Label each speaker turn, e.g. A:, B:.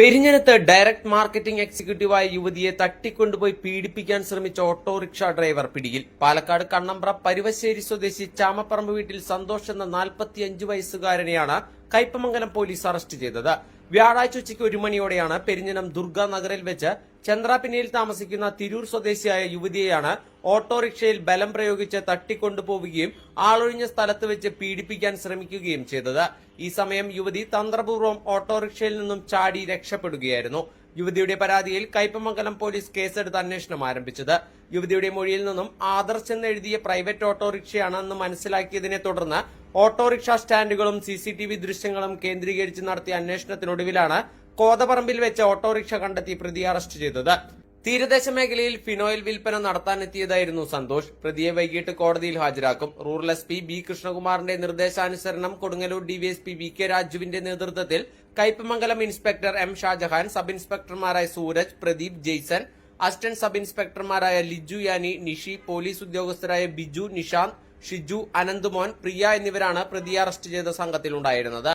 A: പെരിഞ്ഞനത്ത് direct marketing എക്സിക്യൂട്ടീവായ യുവതിയെ തട്ടിക്കൊണ്ടുപോയി പീഡിപ്പിക്കാൻ ശ്രമിച്ച ഓട്ടോറിക്ഷ ഡ്രൈവർ പിടിയിൽ. പാലക്കാട് കണ്ണമ്പ്ര പരുവശ്ശേരി സ്വദേശി ചാമപ്പറമ്പ് വീട്ടിൽ സന്തോഷ് എന്ന നാൽപ്പത്തിയഞ്ച് വയസ്സുകാരനെയാണ് കയ്പമംഗലം പോലീസ് അറസ്റ്റ് ചെയ്തത്. വ്യാഴാഴ്ച ഉച്ചയ്ക്ക് ഒരു മണിയോടെയാണ് പെരിഞ്ഞനം ദുർഗ നഗറിൽ വെച്ച് ചന്ദ്രാപിന്നിയിൽ താമസിക്കുന്ന തിരൂർ സ്വദേശിയായ യുവതിയെയാണ് ഓട്ടോറിക്ഷയിൽ ബലം പ്രയോഗിച്ച് തട്ടിക്കൊണ്ടുപോവുകയും ആളൊഴിഞ്ഞ സ്ഥലത്ത് വെച്ച് പീഡിപ്പിക്കാൻ ശ്രമിക്കുകയും ചെയ്തത്. ഈ സമയം യുവതി തന്ത്രപൂർവം ഓട്ടോറിക്ഷയിൽ നിന്നും ചാടി രക്ഷപ്പെടുകയായിരുന്നു. യുവതിയുടെ പരാതിയിൽ കൈപ്പമംഗലം പോലീസ് കേസെടുത്ത് അന്വേഷണം ആരംഭിച്ചത്. യുവതിയുടെ മൊഴിയിൽ നിന്നും ആദർശ് എന്നെഴുതിയ പ്രൈവറ്റ് ഓട്ടോറിക്ഷയാണെന്ന് മനസ്സിലാക്കിയതിനെ തുടർന്ന് ഓട്ടോറിക്ഷ സ്റ്റാൻഡുകളും സി സി ടി വി ദൃശ്യങ്ങളും കേന്ദ്രീകരിച്ച് നടത്തിയ അന്വേഷണത്തിനൊടുവിലാണ് കോതപറമ്പിൽ വെച്ച് ഓട്ടോറിക്ഷ കണ്ടെത്തി പ്രതി അറസ്റ്റ് ചെയ്തത്. തീരദേശ മേഖലയിൽ ഫിനോയിൽ വിൽപ്പന നടത്താനെത്തിയതായിരുന്നു സന്തോഷ്. പ്രതിയെ വൈകിട്ട് കോടതിയിൽ ഹാജരാക്കും. റൂറൽ എസ് പി ബി കൃഷ്ണകുമാറിന്റെ നിർദ്ദേശാനുസരണം കൊടുങ്ങല്ലൂർ ഡിവിഎസ്പി വി കെ രാജുവിന്റെ നേതൃത്വത്തിൽ Kaipamangalam inspector M Shajahan sub ഇൻസ്പെക്ടർമാരായ Sooraj Pradeep Jaison assistant sub ഇൻസ്പെക്ടർമാരായ ലിജു യാനി നിഷി പോലീസ് ഉദ്യോഗസ്ഥരായ ബിജു നിഷാന്ത് ഷിജു അനന്തുമോൻ പ്രിയ എന്നിവരാണ് പ്രതിയെ അറസ്റ്റ് ചെയ്ത സംഘത്തിലുണ്ടായിരുന്നത്.